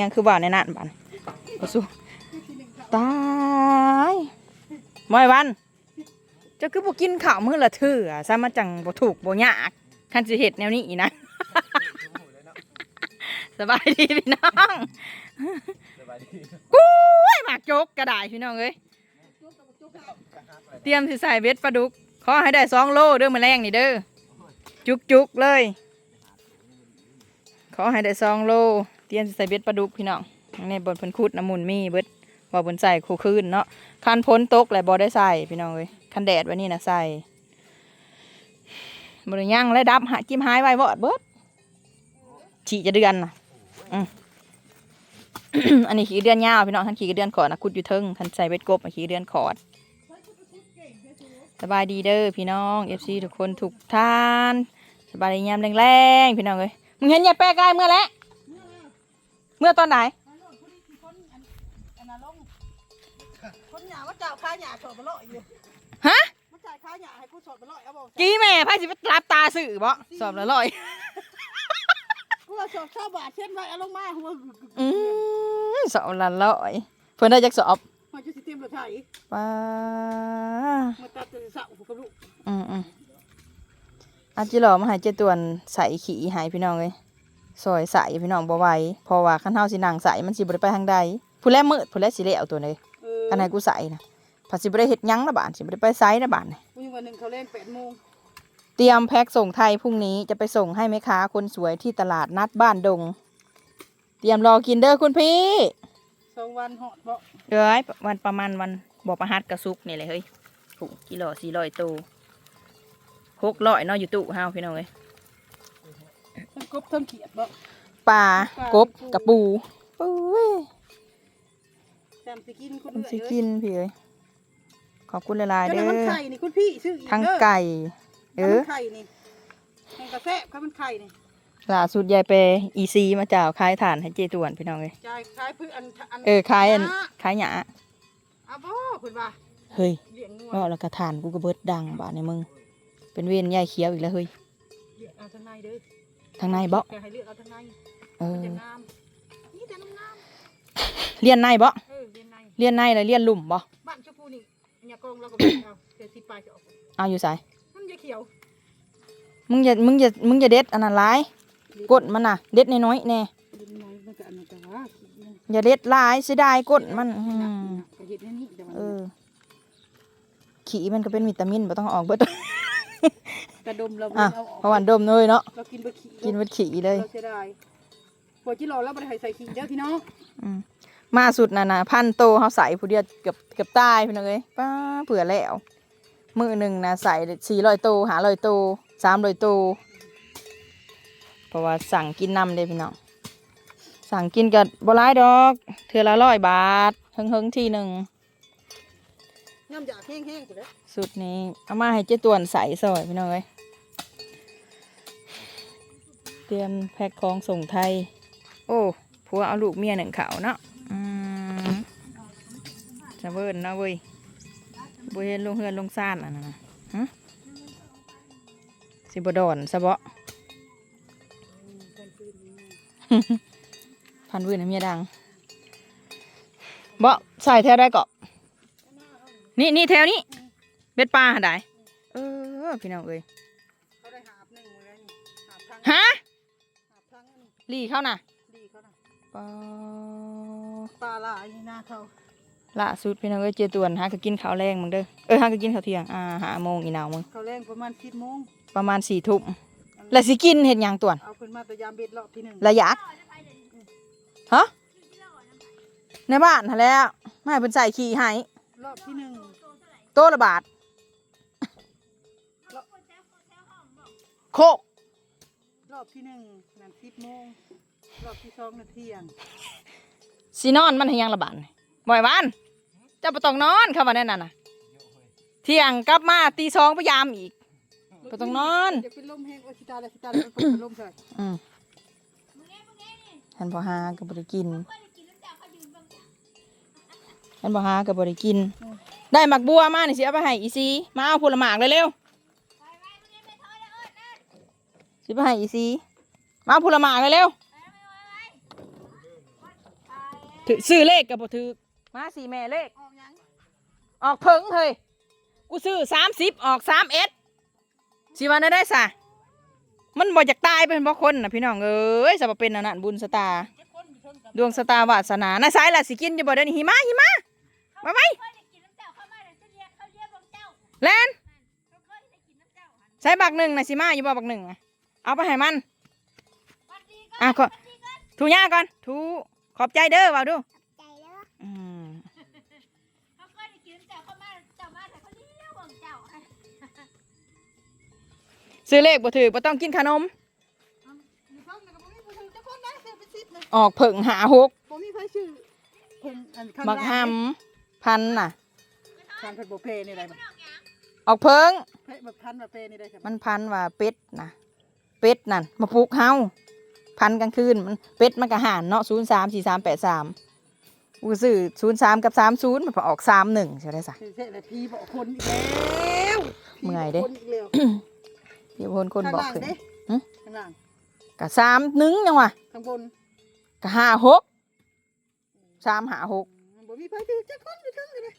ยังคือว่าในนั้นบันบ่สู้ตายบ่อยวันจ้าคือบ่กินข้าวมื้อละเทื่อซะมาจังบ่ถูกบ่ยากคันสิเฮ็ดแนวนี้อีนะสบายดีพี่น้องกุ้ยหมากจกกระดาษพี่น้องเอ้ยเตรียมสิใส่เบ็ดปลาดุกขอให้ได้สองโลเด้อมื้อแรงนี่เด้อจุกจุกๆเลย ขอให้ได้สองโล เตียมสิใส่เบ็ดปลาดุกพี่น้องนนี้บนพิ่นคุดน้ำมุนมีเบิดบ่บนใส่คู่คืนเนาะคันพ้นตกแหละบ่ได้ใส่พี่น้องเอ้ยคันแดดไว้นี่นะใส่บ่ได้ย่างและดับหาจิ้มหายไว้บ่เบิดฉีจะเดือนน่ะอันนี้ขี่เดือนยาวพี่น้องท่านขี่เดือนขอดนะคุดอยู่เทิงท่านใส่เบ็ดกบมาขี่เดือนขอดสบายดีเด้อพี่น้องเอฟซีทุกคนทุกท่าน สบายดียามแรงๆพี่น้องเอ้ยมึงเห็นยายแป้กายเมื่อแล้ว เมื่อตอนไหน คนหยาว่าเจ้าค้าหยาสดมาเลาะอยู่ฮะ มาจ่ายค้าหยาให้กูสดมาเลาะเอาบอกกี้แม่พายสิไปรับตาสื่อบ่สอบละร้อยกูว่าสดชาวบาทเช่นไรเอาลงมาหัวอืมสอบละร้อยเพิ่นได้จักสอบมันจะสิเตรียมรถไถป้ามาตัดจะสาวกับลูกอืมอืมอาจิหลอมาให้เจตวนใส่ขี่ใหายพี่น้องเลย ซอยใส่พี่น้องบ่ไหวเพราะว่าคันเฮาสินั่งใส่มันสิบ่ได้ไปทางใดผู้แลมืดผู้แลสิเลเอาตัวเลยเอออันไหนกูใส่นะผัดสิบ่ได้เฮ็ดหยังนะบ้านสิบ่ได้ไปไซนะบ้านนี่กูยังวันหนึ่งเขาเล่นแปดโมงเตรียมแพ็คส่งไทยพรุ่งนี้จะไปส่งให้แม่ค้าคนสวยที่ตลาดนัดบ้านดง เตรียมรอกินเด้อคุณพี่สองวันหอดเพราะเอ้ยวันประมาณวันบ่ประหัดกระซุกนี่แหละเฮ้ยถูกกิโล400ตัว600เนาะอยู่ตู้เฮาพี่น้องเอ้ย ทั้งกบทั้งเขียดบ่ปลากบกระปูปุ้ยจำสิกินคุณมันเอื้สิอยกินพี่เอ้ยขอบคุณหลายๆเด้เด้อมันอไข่นี่คุณพี่ซื้ออีกทั้งเด้อไก่ เอถ้าอมันไข่นี่แมงกระแซบถ้ามันไข่นี่ล่าสุดยายไปอีซีมาจ่าวขายถ่านให้เจตวนพี่น้องเลยจ่ายขายพืชอันอันเออขายอันหขายหยาเอาบ่คุณว่าเฮ้ยเลี้ยงงัวก็แล้วก็ถ่านกูก็เบิดดังบ้านในมึง เป็นเวียนยายเขียวอีกแล้วเฮ้ยเลี้ยงเอาทางในเด้อ ทางในบ่แกให้เลือกเอาทางในเอมันอจะงามนี่แต่น้ำงามเลียนในบ่เออเรียนในเลียนในเลยเลียนลุ่มบ่บ้านชมพูนี่อย่ากองเราก็ไม่เอาเดี๋ยวสิไปจะออกเอาอยู่ใส่มันจะเขียวมึงอย่ามึงอย่ามึงอย่าเด็ดอันนั้นร้ายกดมันน่ะ เด็ดน้อยๆแน่ดินน้อยมันจะอันนั้นแต่ว่าอย่าเด็ดหลายเสียดายกดมันอืมก็เห็ดในนี่แต่ว่าเออขี้มันก็เป็นวิตามินบ่ต้องออกเบิด กระดมเราอะเอาออกเพราะวันดมเลยเนาะเรากินบะขี้กินเบิดขี้เลย เราเสียดายพอจิรอแล้วมันใส่ขี้เด้อพี่น้องอืมมาสุดน่ะนะพันโตเขาใส่ผู้เดียวเกือบเกือบตายพี่น้องเอ้ยป้าเผื่อแล้ว มือหนึ่งนะใส่สี่ร้อยโตหาร้อยโตสามร้อยโตเพราะว่าสั่งกินนำเลยพี่น้องสั่งกินกับบร้ายดอก เทือละร้อยบาทเฮิงเฮิงๆทีหนึ่ง น้ำยาแห้งๆกูเด้อสุดนี้เอามาให้เจ๊ตวนใส่ซอยพี่น้องเอ้ยเตรียมแพ็คของส่งไทย โอ้ผัวเอาลูกเมียหนึ่งเขาเนาะอืมจะเวิร์นเนาะเว้ยบุเห็นลงเฮือนลงซ่านอันนั้นนะฮะสิบดอนซะเบาะพันวืนเมียดังเบาะใส่แถวได้เกาะ นี่นี่แถวนี้เบ็ดปลาหาได้เออพี่น้องเอ้ยเขาได้หาบหนึ่งเลยนี่หาบทั้งฮะหาบทั้งอันนี้ลีเข้าน่ะดีเขานะปลาปลาลายนี่หน้าเขาล่าสุดพี่น้องเอ้ยเจตวนหาก็กินข้าวแรงมึงเด้อเออหาก็กินข้าวเที่ยงอ่าหาโมงอีหนาวมึงเขาแรงประมาณสิบโมงประมาณสี่ทุ่มแล้วสิกินเห็ดหยังตวนเอาขึ้นมาแต่ยามเบ็ดรอบที่หนึ่งระยะฮะในบ้านหั่นแหล้วไม่ให้เป็นใส่ขี้ให้รอบที่หนึ่งโตละบาทโคกรอบที่หนึ่งนั่นสิบโมงรอบที่สองนาทียงสีนอนมันให้หยังละบาทนี่บ่อยวันเจะไปต้องนอนเข้ามาแน่นอนน่ะเที่ยงกลับมาตีสองพยายามอีกบ่ต้องนอนจะเป็นลมแห้งโอชิตาแล้วชิตาแล้วก็เป็นลมใส่อืมท่านพอหากับบริกินท่านพอหากับบริกิน ได้หมักบัวมานี่สิเอาไปให้อีซีมาเอาผลหมากเลยเร็วสิไปให้อีซีมาเอาผลหมากเลยเร็วถือซื้อเลขกับบ่ถือมาสี่แม่เลข ออกยังออกเพิงเฮ้ยกูซื้อสามสิบออกสามเอ็ดสิวันได้สะมันบ่อยากตายเป็นเพราะคนนะพี่น้องเอ้ยสบเป็นอันนั้นบุญสตาร์ดวงสตาร์วาสนาในสายละสิกินจะบ่ได้นี่หิมะหิมะมาไหม แลนเขาเคยได้กินน้ำเจ้าหันใช้บักหนึ่งนะสิมาอยู่บ่บักหนึ่งอะเอาไปให้มันวันดีก็อะก็วันดีก็ถูย่าก่อนถูขอบใจเด้อว่าดูใจแล้วอืมเขาเคยได้กินน้ำเจ้าเข้ามาเจ้ามาแต่เขาเรียกของเจ้าหันซื้อเลขบ่ถือบ่ต้องกินขนมอยู่เพิ่งนะก็บ่มีผู้ชื่อเจ้าคนนะซื้อเป็นสิบเลยออกเผิงหาหกบ่มีใครชื่อเพิ่นอันข้างบักล่างหำพันน่ะ พันเพิ่นบ่เพนี่ได้บ่ออกเพิงเพบักพันบ่เพนี่ได้ครับมันพันว่าเป็ดนะเป็ดนั่นมาปลูกเฮาพันกลางคืนมันเป็ดมันกระหานเนาะศูนย์สามสี่สามแปดสามกูซื้อศูนย์สามกับสามศูนย์มันพอออกสามหนึ่งใช่ไหมสะคือเสร็จแล้วพี่บอกคนอีกแล้วเมื่อยเด้คนอีกแล้วพี่พลคนบอกข้างขึ้นล่างเด้หึข้างล่างกะสามหนึ่งยังวะข้างบนกะห้าหกสามหาหกบ่มีใครชื่อเจ้าคนอยู่เทั้งเลย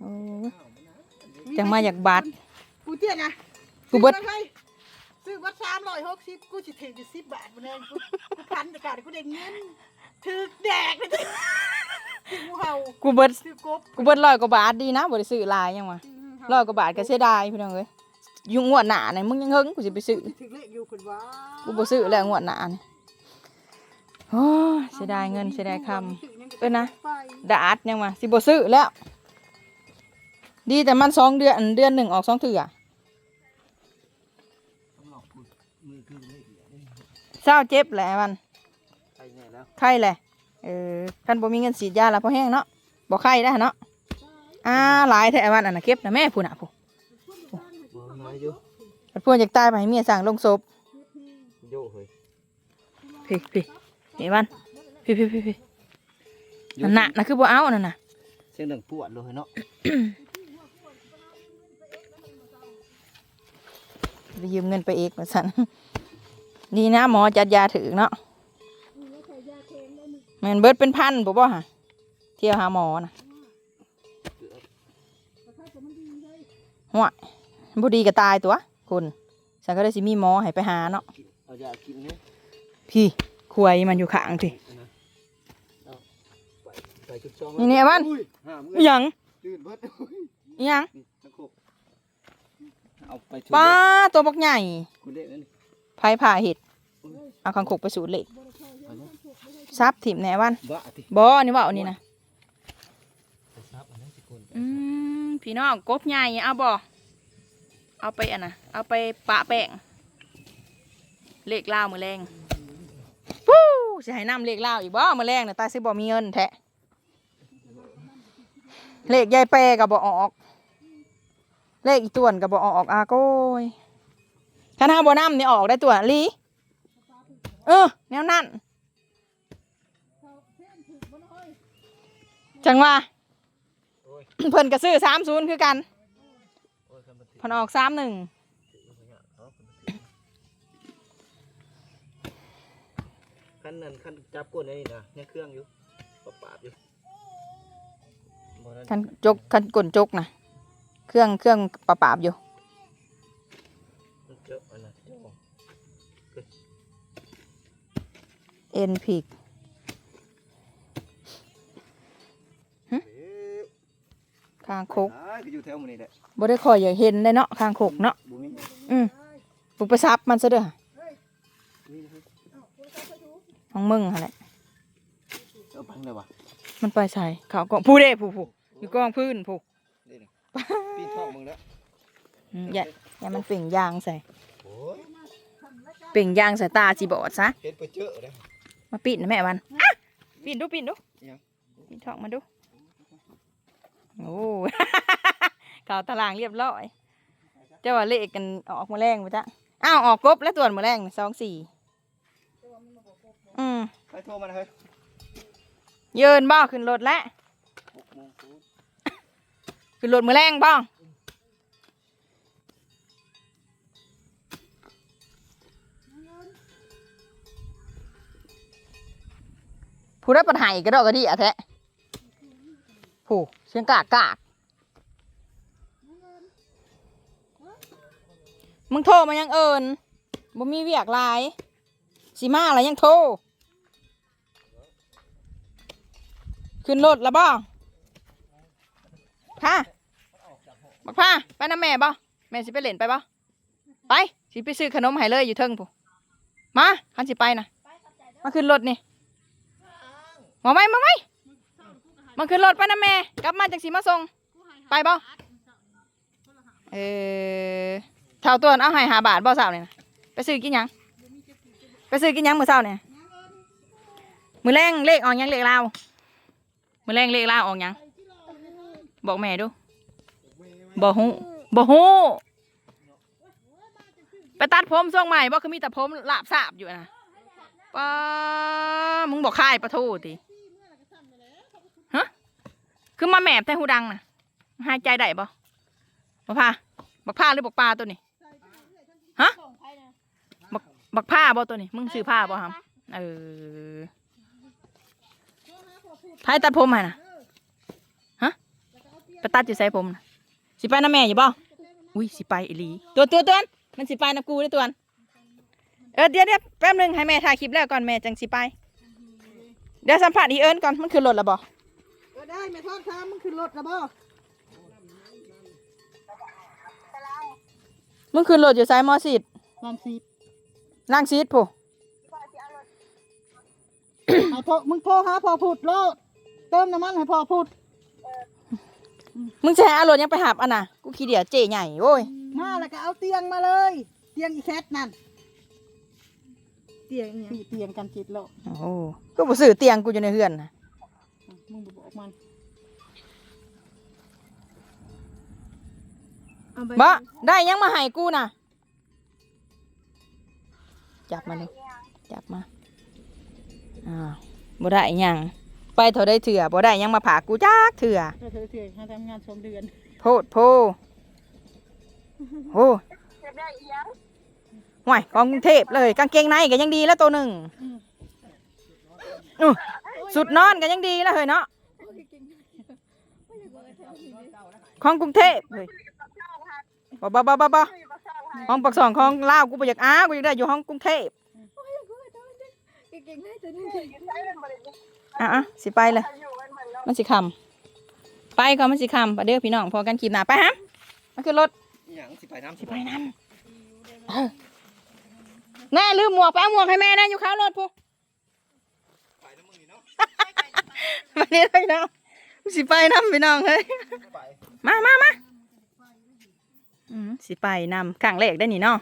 โอ้ยจังมาอยากบัตรกูเตี้ยนะกูเบิดซื้อมาให้ซื้อบัตรสามร้อยหกสิบกูสิถึงจะสิบบาทมาเลยกูกูพันแต่การกูได้เงินถือแดกเลยถืองูเห่ากูเบิดถือกบกูเบิดร้อยกว่าบาทดีนะบริซื้อหลายยังวะร้อยกว่าบาทก็เสียดายพี่น้องเอ้ยอยุ่งงวดหนาเนี่ยมึงยังเฮิงกูจะไปซื้อถือเลขอยู่คนว่ากูบ่ซื้อแล้วงวดหน้านี่โอ้ยเสียดายเงินเสียดายคำ เอ้ยนะไปดาดยังมาสิบ่ซื้อแล้ว ดีแต่มันสองเดือนอันเดือนหนึ่งออกสองเถื่อเศร้าเจ็บแหละมันไปแน่แล้วไข้แหละเออท่านบ่มีเงินฉีดยาแล้วพอแห้งเนาะบ่ไข้ได้เนาะอ่าหลายแท้วันอันน่ะเก็บนะแม่ผู้น่ะผู้บ่มาอยู่พวกอยากตายไปให้เมียสั่งลงศพโยเฮ้ยพี่พี่เห็นมันพี่พี่พี่พี่ นั่นน่ะน่ะคือบ่เอานั่นน่ะเสียงดังปวดเลยเนาะไปยืมเงินไปเอกมาสันนี่นะหมอจัดยาถึงเนาะแมันเบิดเป็นพันบ่บ่ฮะเที่ยวหาหมอนะหัวบ่ดีก็ตายตัวคุณฉันก็ได้สิมีหมอให้ไปหาเนาะเอายากินเนี่ยพี่ควยมันอยู่ข้างพี่ ใส่จุดซองนี่เนี่ยมันอุ้ยห้ามอิหยังตื่นเบิดอุ้ยอิหยังนี่ตะครบเอาไปชุดป้าตัวบักใหญ่คุณเด็กนั่นไผผ่าเห็ดเอาคังคกไปสูดเหล็กซับถิ่มแหน่วันบ้าติบ่นี่ว่าเอานี่นะไปซับอันนั้นสิคนอืมพี่น้องกบใหญ่เอาบ่เอาไปอันน่ะเอาไปปะแป้งเลขลาวมือแรงปู้สิให้นำเลขลาวอีกบ่มือแรงน่ะตาสิบ่มีเงินแท้ เลขยายแปรก็บ่ออก เลขอีต่วนก็บ่ออกอาโก้ยคันหาบ่นำนี่ออกได้ตัวลีเออแนวนั้นจังว่าเพิ่นก็ซื้อสามศูนย์คือกันพันบันทึกเพิ่นออกสามหนึ่งคันนั้นคันจับก้นนี่นะยังเครื่องอยู่ปะปาบอยู่ คันจกคันกลจกนะเครื่องเครื่องปราบปราบอยู่มันเจอะอันนั้นเจ้าเอ็นพิกเอ๊ะคางคกอ่าก็อยู่แถวหมื้นี้แหละบ่ได้คอยอยากเห็นได้เนาะคางคกเนาะบ่มีอืมปุกไปซับมันซะเด้อนี่นะครับของมึงหั่นแหละเอาพังได้บ่มันไปใส่เขากองผู้เด้ผู้ผู้ อยู่กองพื้นผู้นี่นี่ปีนท้องมึงแล้วอืมอย่าอย่ามันเปล่งยางใส่โอ้ยเปล่งยางใส่ตาสิบอดซะเฮ็ดไปเจอะเลยมาปิดนะแม่มันอะปิดดูปิดดูยังปิดท้องมาดูโอ้ข่าวตารางเรียบร้อยเจ้าว่าเลขกันออกมาแรงไปจ้ะอ้าวออกกบแล้วตัวจมาแรงสองสี่อืมไปโทรมาเลยเยินบ้าขึ้นรถแล้วหกโมงครึ่ง ขึ้นรถมือแรงบ้าพผู้ได้ปัญหาอีกกระดอกกระดี่อะแท้ผู้เสียงกากกากมึงโทรมายังเอิญบ่มีเวียกลายสิมาอะไรยังโทรขึ้นรถแล้วบ่ พาบักพาไปน้ำแม่บ่แม่สิไปเล่นไปบ่ไปสิไปซื้อขนมให้เลยอยู่เทิงผู้มาคันสิไปนะมาขึ้นรถนี่มาไหมมาไหมมาขึ้นรถไปนะแม่กลับมาจากสีมาส่งไปบ่เออเท่าตัวเอาให้หาบาทบ่สาวเนี่ยนะไปซื้อกินหยังไปซื้อกินหยังมื้อเช้าเนี่ยมื้อแรงเลขออกหยังเลขลาวมื้อแรงเลขลาวออกหยัง บอกแม่ดูบ่ฮู้บ่ฮู้ไปตัดผมทรงใหม่บ่คือมีแต่ผมลาบสาบอยู่นะป้ามึงบอกค่ายปะทูติฮะคือมาแหมบแต่หูดังนะหายใจได้บ่บักผ้าบักผ้าหรือบักปลาตัวนี้ฮะบักบักผ้าบ่ตัวนี้มึงซื้อผ้าบ่ครับเออไผตัดผมให้น่ะ ไปตัดอยู่ใส่ผมน่ะสิไปน้ำแม่อยู่บ่อุ้ยสิไปอีหลีตัวตัวตัวมันสิไปน้ำกูได้อตัวนั้นเออเดี๋ยวเดี๋ยวแป๊บหนึงให้แม่ถ่ายคลิปแล้วก่อนแม่จังสิไป เดี๋ยวสัมผัสอีเอิญก่อนมันคือรถแล้วบ่เออได้แม่ทอดค้ามึงขึ้นรถแล้วบ่มึงคือรถอยู่ไซมอสิดลำซีดล่างซีดผู้เอาโทรมึงโทรหาพ่อพูดโลดเติมน้ำมันให้พ่อพูด มึงจะให้เอารถยังไปหับอันน่ะ กูขี้เดียจเจใหญ่โว้ย มาแล้วก็เอาเตียงมาเลย เตียงอีแคทนั่น เตียงเนี่ยเตียงกันจิตโลกโอ้โหก็บ่ซื้อเตียงกูอยู่ในเฮือนน่ะมึงบอกมันบ่ได้ยังมาให้กูน่ะ จับมาเลยจับมาอ้าวบ่ได้หยัง ไปเท่าได้เถื่อบ่ได้หยังมาผากกูจักเถื่อเธอเธอเธอให้ทำงานชมเดือนโพดโพโอ้ห่วยของกรุงเทพเลย กางเกงในก็ยังดีแล้วตัวหนึ่งอื้อสุดนอนก็ยังดีแล้วเฮ้ยเนาะของกรุงเทพเลยบ่บ่บ่บ่บ่ของปักสองของลาวกูไปอยากอ้ากูอยากได้อยู่ห้องกรุงเทพ อะอะสิไปเลย มันสิคำไปก่อนมันสิคำไปเด้อพี่น้องพอกันขีบหนาไปฮะมันคือรถอหย่างสิไปน้ำสิไปน้ำเออแน่ลืมหมวกไปเอาหมวกให้แม่นะอยู่ข้างรถพูไปน้ำมึงนี่เนาะมานี่เลยน้องสิไปน้ำพี่น้องเฮ้ยไปมามามาอืมสิไปนำข้างเลขได้นี่เนาะ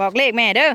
บอกเลขแม่เด้อ